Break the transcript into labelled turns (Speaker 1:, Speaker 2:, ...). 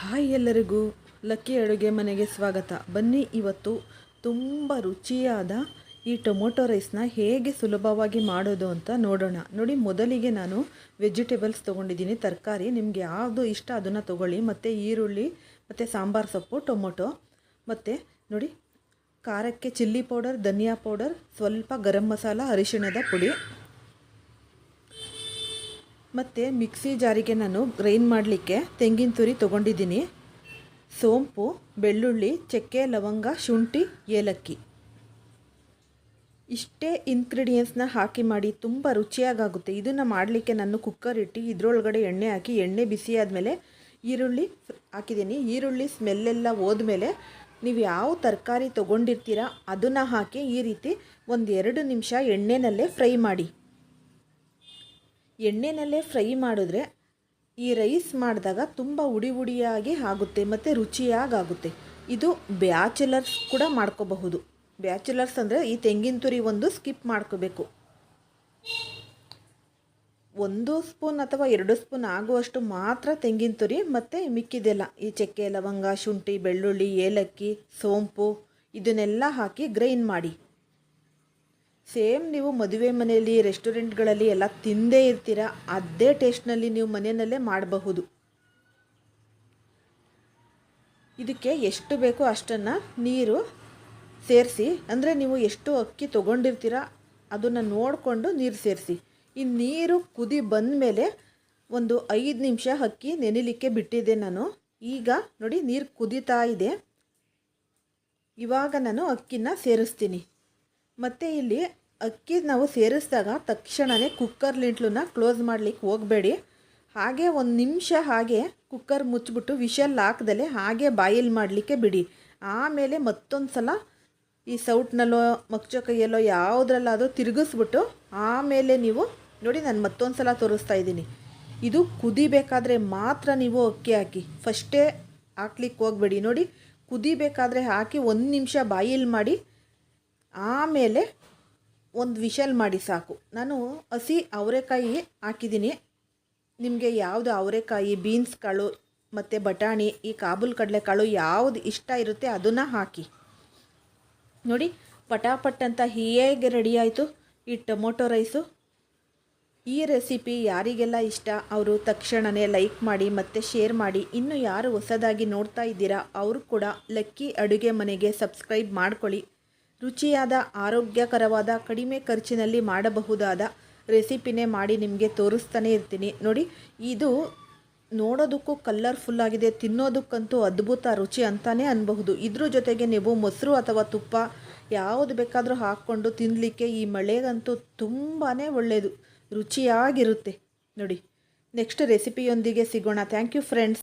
Speaker 1: Hi ಎಲ್ಲರಿಗೂ. Lucky ಅಡುಗೆ ಮನೆಗೆ ಸ್ವಾಗತ. ಬನ್ನಿ ಇವತ್ತು ತುಂಬ ರುಚಿಯಾದ ಈ ಟೊಮೊಟೊ ರೈಸ್ನ ಹೇಗೆ ಸುಲಭವಾಗಿ ಮಾಡೋದು ಅಂತ ನೋಡೋಣ. ನೋಡಿ, ಮೊದಲಿಗೆ ನಾನು ವೆಜಿಟೇಬಲ್ಸ್ ತೊಗೊಂಡಿದ್ದೀನಿ, ತರಕಾರಿ. ನಿಮಗೆ ಯಾವುದು ಇಷ್ಟ ಅದನ್ನು ತೊಗೊಳ್ಳಿ. ಮತ್ತು ಈರುಳ್ಳಿ, ಮತ್ತು ಸಾಂಬಾರು ಸೊಪ್ಪು, ಟೊಮೊಟೊ, ಮತ್ತು ನೋಡಿ, ಖಾರಕ್ಕೆ ಚಿಲ್ಲಿ ಪೌಡರ್ ಧನಿಯಾ ಪೌಡರ್ ಸ್ವಲ್ಪ ಗರಂ ಮಸಾಲ, ಅರಿಶಿಣದ ಪುಡಿ. ಮತ್ತು ಮಿಕ್ಸಿ ಜಾರಿಗೆ ನಾನು ಗ್ರೈಂಡ್ ಮಾಡಲಿಕ್ಕೆ ತೆಂಗಿನ ತುರಿ ತೊಗೊಂಡಿದ್ದೀನಿ. ಸೋಂಪು, ಬೆಳ್ಳುಳ್ಳಿ, ಚಕ್ಕೆ, ಲವಂಗ, ಶುಂಠಿ, ಏಲಕ್ಕಿ. ಇಷ್ಟೇ ಇಂಗ್ರೀಡಿಯೆಂಟ್ಸ್ನ ಹಾಕಿ ಮಾಡಿ ತುಂಬ ರುಚಿಯಾಗುತ್ತೆ ಇದನ್ನು ಮಾಡಲಿಕ್ಕೆ ನಾನು ಕುಕ್ಕರ್ ಇಟ್ಟು ಇದರೊಳಗಡೆ ಎಣ್ಣೆ ಹಾಕಿ, ಎಣ್ಣೆ ಬಿಸಿ ಆದಮೇಲೆ ಈರುಳ್ಳಿ ಹಾಕಿದ್ದೀನಿ. ಈರುಳ್ಳಿ ಸ್ಮೆಲ್ಲೆಲ್ಲ ಹೋದ್ಮೇಲೆ ನೀವು ಯಾವ ತರಕಾರಿ ತೊಗೊಂಡಿರ್ತೀರ ಅದನ್ನು ಹಾಕಿ ಈ ರೀತಿ ಒಂದು ಎರಡು ನಿಮಿಷ ಎಣ್ಣೆನಲ್ಲೇ ಫ್ರೈ ಮಾಡಿ. ಎಣ್ಣೆನಲ್ಲೇ ಫ್ರೈ ಮಾಡಿದ್ರೆ ಈ ರೈಸ್ ಮಾಡಿದಾಗ ತುಂಬ ಉಡಿ ಉಡಿಯಾಗಿ ಆಗುತ್ತೆ ಮತ್ತು ರುಚಿಯಾಗುತ್ತೆ ಇದು ಬ್ಯಾಚುಲರ್ಸ್ ಕೂಡ ಮಾಡ್ಕೋಬಹುದು. ಬ್ಯಾಚುಲರ್ಸ್ ಅಂದರೆ ಈ ತೆಂಗಿನ ತುರಿ ಒಂದು ಸ್ಕಿಪ್ ಮಾಡ್ಕೋಬೇಕು. ಒಂದು ಸ್ಪೂನ್ ಅಥವಾ ಎರಡು ಸ್ಪೂನ್ ಆಗುವಷ್ಟು ಮಾತ್ರ ತೆಂಗಿನ ತುರಿ ಮತ್ತು ಮಿಕ್ಕಿದೆಲ್ಲ. ಈ ಚಕ್ಕೆ, ಲವಂಗ, ಶುಂಠಿ, ಬೆಳ್ಳುಳ್ಳಿ, ಏಲಕ್ಕಿ, ಸೋಂಪು ಇದನ್ನೆಲ್ಲ ಹಾಕಿ ಗ್ರೈಂಡ್ ಮಾಡಿ. ಸೇಮ್ ನೀವು ಮದುವೆ ಮನೆಯಲ್ಲಿ, ರೆಸ್ಟೋರೆಂಟ್ಗಳಲ್ಲಿ ಎಲ್ಲ ತಿಂದೇ ಇರ್ತೀರ, ಅದೇ ಟೇಸ್ಟ್ನಲ್ಲಿ ನೀವು ಮನೆಯಲ್ಲೇ ಮಾಡಬಹುದು. ಇದಕ್ಕೆ ಎಷ್ಟು ಬೇಕೋ ಅಷ್ಟನ್ನು ನೀರು ಸೇರಿಸಿ, ಅಂದರೆ ನೀವು ಎಷ್ಟು ಅಕ್ಕಿ ತೊಗೊಂಡಿರ್ತೀರ ಅದನ್ನು ನೋಡಿಕೊಂಡು ನೀರು ಸೇರಿಸಿ. ಈ ನೀರು ಕುದಿ ಬಂದ ಮೇಲೆ ಒಂದು ಐದು ನಿಮಿಷ ಅಕ್ಕಿ ನೆನಿಲಿಕ್ಕೆ ಬಿಟ್ಟಿದ್ದೆ ನಾನು. ಈಗ ನೋಡಿ ನೀರು ಕುದೀತಾ ಇದೆ. ಇವಾಗ ನಾನು ಅಕ್ಕಿನ ಸೇರಿಸ್ತೀನಿ. ಮತ್ತು ಇಲ್ಲಿ ಅಕ್ಕಿ ನಾವು ಸೇರಿಸಿದಾಗ ತಕ್ಷಣವೇ ಕುಕ್ಕರ್ ಲಿಂಟ್ಲನ್ನ ಕ್ಲೋಸ್ ಮಾಡಲಿಕ್ಕೆ ಹೋಗಬೇಡಿ. ಹಾಗೆ ಒಂದು ನಿಮಿಷ ಹಾಗೆ ಕುಕ್ಕರ್ ಮುಚ್ಚಿಬಿಟ್ಟು ವಿಷಲ್ ಹಾಕ್ದಲೆ ಹಾಗೆ ಬಾಯಿಲ್ ಮಾಡಲಿಕ್ಕೆ ಬಿಡಿ. ಆಮೇಲೆ ಮತ್ತೊಂದು ಸಲ ಈ ಸೌಟ್ನಲ್ಲೋ, ಮಗ್ಚೋ ಕೈಯಲ್ಲೋ ಯಾವುದ್ರಲ್ಲಾದರೂ ತಿರುಗಿಸ್ಬಿಟ್ಟು ಆಮೇಲೆ ನೀವು ನೋಡಿ ನಾನು ಮತ್ತೊಂದು ಸಲ ತೋರಿಸ್ತಾ ಇದ್ದೀನಿ. ಇದು ಕುದಿಬೇಕಾದ್ರೆ ಮಾತ್ರ ನೀವು ಅಕ್ಕಿ ಹಾಕಿ ಫಸ್ಟೇ ಹಾಕ್ಲಿಕ್ಕೆ ಹೋಗಬೇಡಿ. ನೋಡಿ ಕುದಿಬೇಕಾದ್ರೆ ಹಾಕಿ ಒಂದು ನಿಮಿಷ ಬಾಯಿಲ್ ಮಾಡಿ ಆಮೇಲೆ ಒಂದು ವಿಷಲ್ ಮಾಡಿ ಸಾಕು. ನಾನು ಹಸಿ ಅವರೆಕಾಯಿ ಹಾಕಿದ್ದೀನಿ. ನಿಮಗೆ ಯಾವುದು ಅವರೆಕಾಯಿ, ಬೀನ್ಸ್ ಕಾಳು ಮತ್ತು ಬಟಾಣಿ, ಈ ಕಾಬೂಲ್ ಕಡಲೆಕಾಳು ಯಾವುದು ಇಷ್ಟ ಇರುತ್ತೆ ಅದನ್ನು ಹಾಕಿ. ನೋಡಿ, ಪಟಾಪಟ್ ಅಂತ ಹೇಗೆ ರೆಡಿ ಆಯಿತು. ಈ ಟೊಮೊಟೊ ರೈಸು. ಈ ರೆಸಿಪಿ ಯಾರಿಗೆಲ್ಲ ಇಷ್ಟ, ಅವರು ತಕ್ಷಣವೇ ಲೈಕ್ ಮಾಡಿ ಮತ್ತು ಶೇರ್ ಮಾಡಿ. ಇನ್ನು ಯಾರು ಹೊಸದಾಗಿ ನೋಡ್ತಾ ಇದ್ದೀರಾ, ಅವರು ಕೂಡ ಲಕ್ಕಿ ಅಡುಗೆ ಮನೆಗೆ ಸಬ್ಸ್ಕ್ರೈಬ್ ಮಾಡ್ಕೊಳ್ಳಿ. ರುಚಿಯಾದ, ಆರೋಗ್ಯಕರವಾದ, ಕಡಿಮೆ ಖರ್ಚಿನಲ್ಲಿ ಮಾಡಬಹುದಾದ ರೆಸಿಪಿನೇ ಮಾಡಿ ನಿಮಗೆ ತೋರಿಸ್ತಾನೆ ಇರ್ತೀನಿ. ನೋಡಿ, ಇದು ನೋಡೋದಕ್ಕೂ ಕಲರ್ಫುಲ್ ಆಗಿದೆ, ತಿನ್ನೋದಕ್ಕಂತೂ ಅದ್ಭುತ ರುಚಿ ಅಂತಲೇ ಅನ್ಬಹುದು. ಇದ್ರ ಜೊತೆಗೆ ನೀವು ಮೊಸರು ಅಥವಾ ತುಪ್ಪ ಯಾವುದು ಬೇಕಾದರೂ ಹಾಕ್ಕೊಂಡು ತಿನ್ನಲಿಕ್ಕೆ ಈ ಮಳೆಗಂತೂ ತುಂಬಾ ಒಳ್ಳೆಯದು ರುಚಿಯಾಗಿರುತ್ತೆ. ನೋಡಿ ನೆಕ್ಸ್ಟ್ ರೆಸಿಪಿಯೊಂದಿಗೆ ಸಿಗೋಣ. Thank you friends